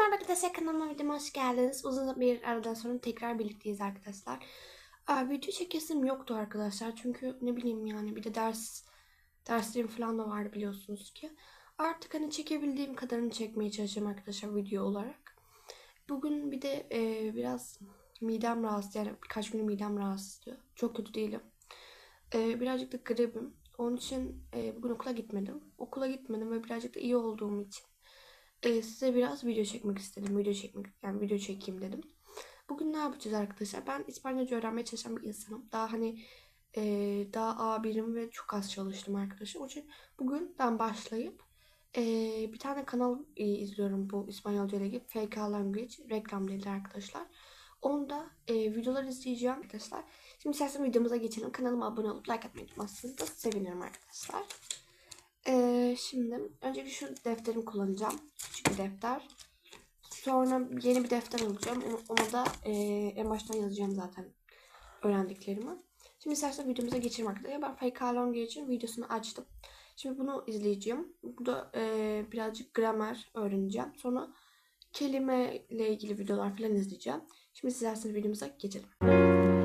merhaba arkadaşlar kanalıma videoma hoş geldiniz. Uzun bir aradan sonra tekrar birlikteyiz arkadaşlar. Aa, video çekesim yoktu arkadaşlar. Çünkü ne bileyim yani bir de ders derslerim falan da vardı biliyorsunuz ki. Artık hani çekebildiğim kadarını çekmeye çalışacağım arkadaşlar video olarak. Bugün bir de e, biraz midem rahatsız yani birkaç gün midem rahatsız diyor. Çok kötü değilim. E, birazcık da gribim. Onun için e, bugün okula gitmedim. Okula gitmedim ve birazcık da iyi olduğum için e, size biraz video çekmek istedim. Video çekmek, yani video çekeyim dedim. Bugün ne yapacağız arkadaşlar? Ben İspanyolca öğrenmeye çalışan bir insanım. Daha hani e, daha A1'im ve çok az çalıştım arkadaşlar. Onun için bugünden başlayıp e, bir tane kanal e, izliyorum bu İspanyolca ile ilgili. FK Language reklam değil arkadaşlar. Onda e, videolar izleyeceğim arkadaşlar. Şimdi istersen videomuza geçelim. Kanalıma abone olup like atmayı unutmazsınız da sevinirim arkadaşlar. Ee, şimdi öncelikle şu defterimi kullanacağım. Küçük bir defter. Sonra yeni bir defter alacağım. Ona da e, en baştan yazacağım zaten öğrendiklerimi. Şimdi istersen videomuza geçelim arkadaşlar. Ben FK Longa için videosunu açtım. Şimdi bunu izleyeceğim. Burada e, birazcık gramer öğreneceğim. Sonra kelime ile ilgili videolar falan izleyeceğim. Şimdi isterseniz videomuza geçelim.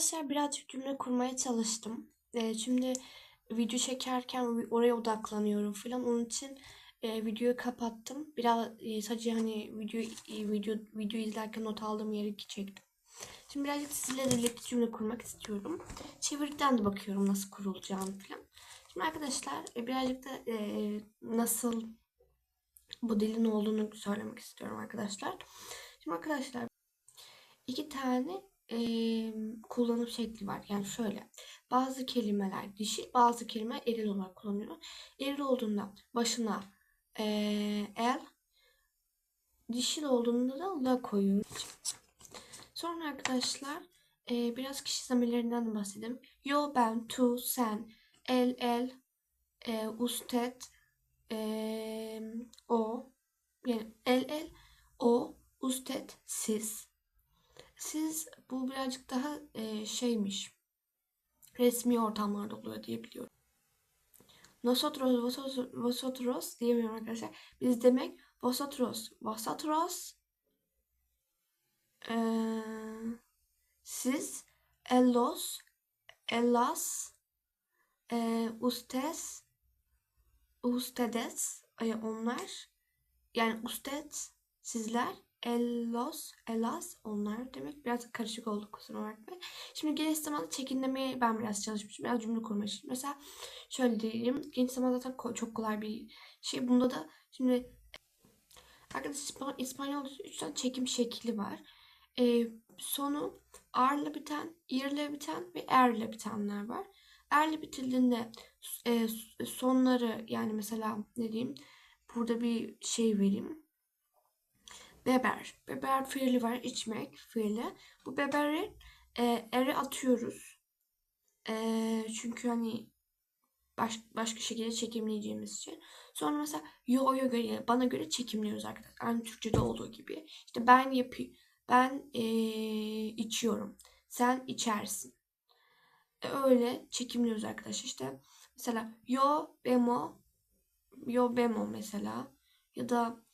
Arkadaşlar birazcık cümle kurmaya çalıştım. Ee, şimdi video çekerken oraya odaklanıyorum falan. Onun için e, videoyu kapattım. Biraz e, sadece hani video e, video video izlerken not aldığım yeri çektim. Şimdi birazcık sizinle birlikte cümle kurmak istiyorum. Çeviriden de bakıyorum nasıl kurulacağını falan. Şimdi arkadaşlar e, birazcık da e, nasıl bu dilin olduğunu söylemek istiyorum arkadaşlar. Şimdi arkadaşlar iki tane e, kullanım şekli var. Yani şöyle bazı kelimeler dişi bazı kelimeler eril olarak kullanılıyor. Eril olduğunda başına e, el dişil olduğunda da la koyuyoruz. Sonra arkadaşlar e, biraz kişi zamirlerinden bahsedelim. Yo, ben, tu, sen, el, el, e, usted, e, o, yani el, el, o, usted, siz. Birazcık daha e, şeymiş. Resmi ortamlarda oluyor diye biliyorum. Nosotros, vosotros, vosotros diyemiyorum arkadaşlar. Biz demek vosotros, vosotros, ee, siz, ellos, ellas, e, ustes, ustedes, e, onlar, yani usted, sizler, ellos, ellas, onlar demek. Biraz karışık oldu kusura bakmayın. Şimdi geniş zamanda çekinlemeye ben biraz çalışmışım. Biraz cümle kurmaya çalışmışım. Mesela şöyle diyeyim. Geniş zaman zaten çok kolay bir şey. Bunda da şimdi arkadaşlar İspanyol'da 3 tane çekim şekli var. Ee, sonu ar'la biten, ir'le biten ve er'le bitenler var. Er'le bitildiğinde e, sonları yani mesela ne diyeyim burada bir şey vereyim. Beber. Beber fiili var. içmek fiili. Bu beberi e, ere atıyoruz. E, çünkü hani baş, başka şekilde çekimleyeceğimiz için. Sonra mesela yo'ya göre, bana göre çekimliyoruz arkadaşlar. Aynı Türkçe'de olduğu gibi. İşte ben yapıyorum. Ben e, içiyorum. Sen içersin. E, öyle çekimliyoruz arkadaşlar. İşte mesela yo bemo yo bemo mesela ya da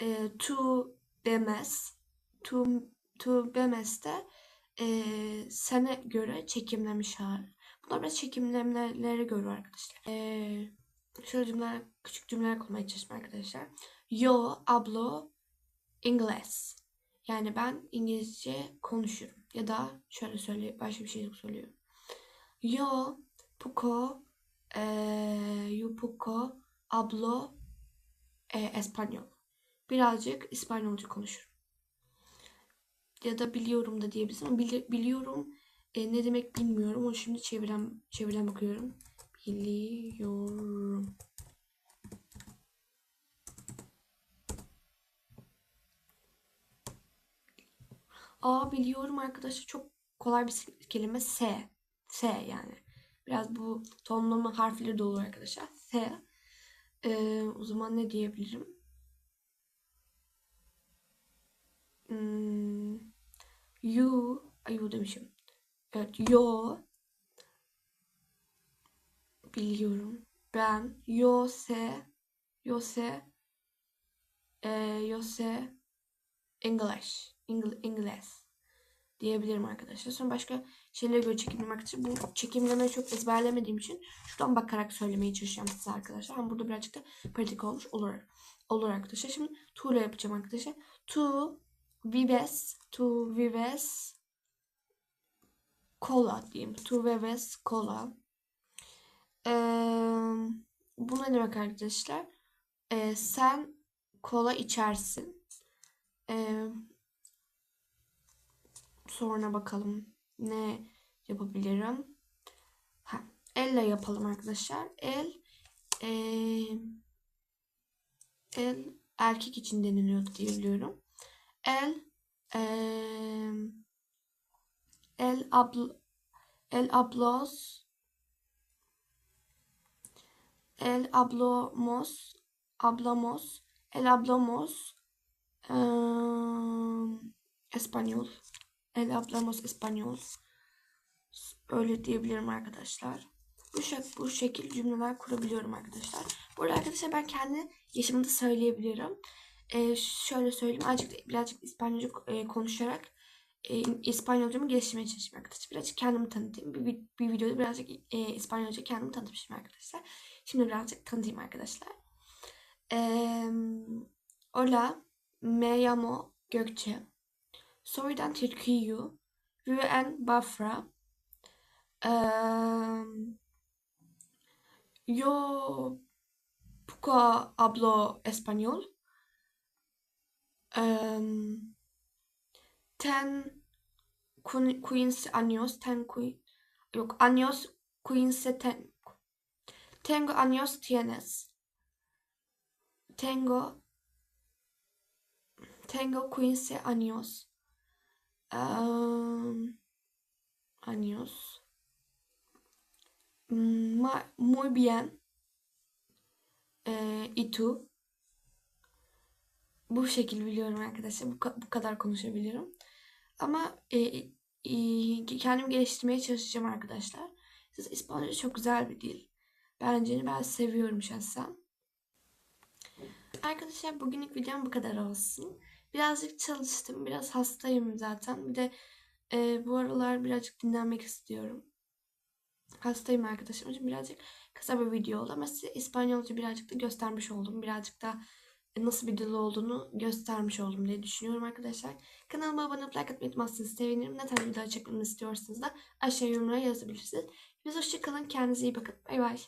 e, tu demez tu tu bemez de e, sene göre çekimlemiş hali. Bunlar biraz çekimlemelere göre arkadaşlar. E, şöyle cümleler, küçük cümleler kurmaya çalışıyorum arkadaşlar. Yo hablo inglés. Yani ben İngilizce konuşurum. Ya da şöyle söyle, başka bir şey söylüyorum. Yo poco eh, yo poco hablo eh, español. Birazcık İspanyolca konuşurum. Ya da biliyorum da diyebilirsin ama bili- biliyorum e, ne demek bilmiyorum. Onu şimdi çeviren, çeviren bakıyorum. Biliyorum. Aa biliyorum arkadaşlar çok kolay bir kelime S. S yani. Biraz bu tonlama harfleri de olur arkadaşlar. S. Ee, o zaman ne diyebilirim? Hmm, you. You demişim. Evet. Yo. Biliyorum. Ben. Yo se. Yo se. E, yo se. English. Ingl İngiliz. Diyebilirim arkadaşlar. Sonra başka şeylere göre çekimlemek için. Bu çekimlemeyi çok ezberlemediğim için şuradan bakarak söylemeye çalışacağım size arkadaşlar. Ama burada birazcık da pratik olmuş olur. Olur arkadaşlar. Şimdi tu ile yapacağım arkadaşlar. Tu vives. Tu vives. Cola diyeyim. Tu vives cola. Ee, bu ne demek arkadaşlar? Ee, sen kola içersin. Ee, sonra bakalım ne yapabilirim. Ha, elle yapalım arkadaşlar. El ee, el erkek için deniliyor diye biliyorum. El ee, el abl el ablos el ablamos ablamos el ablamos ee, espanyol el hablamos español öyle diyebilirim arkadaşlar. Bu, şek bu şekil cümleler kurabiliyorum arkadaşlar. Burada arkadaşlar ben kendi yaşımda söyleyebilirim. Ee, şöyle söyleyeyim. Azıcık birazcık İspanyolca e, konuşarak e, İspanyolcamı geliştirmeye çalışıyorum arkadaşlar. Birazcık kendimi tanıtayım. Bir, bir videoda birazcık e, İspanyolca kendimi tanıtmışım arkadaşlar. Şimdi birazcık tanıtayım arkadaşlar. Ee, hola, me llamo Gökçe. Soy del Türkiye. Vivo en Bafra. Um, yo poco hablo español. Um, ten quince años, ten qui, yok, años, quince ten, tengo años tienes. Tengo, tengo quince años. Um, años. Ma, muy bien. Ee, y tú? Bu şekil biliyorum arkadaşlar. Bu, bu kadar konuşabiliyorum. Ama e, e, kendimi geliştirmeye çalışacağım arkadaşlar. Siz İspanyolca çok güzel bir dil. Bence ben seviyorum şahsen. Arkadaşlar bugünlük videom bu kadar olsun. Birazcık çalıştım. Biraz hastayım zaten. Bir de e, bu aralar birazcık dinlenmek istiyorum. Hastayım arkadaşım. birazcık kısa bir video oldu ama size İspanyolca birazcık da göstermiş oldum. Birazcık da nasıl bir dil olduğunu göstermiş oldum diye düşünüyorum arkadaşlar. Kanalıma abone olup like atmayı unutmazsanız sevinirim. Ne tarz video çekmemi istiyorsanız da aşağı yorumlara yazabilirsiniz. Biz hoşçakalın. Kendinize iyi bakın. Bay bay.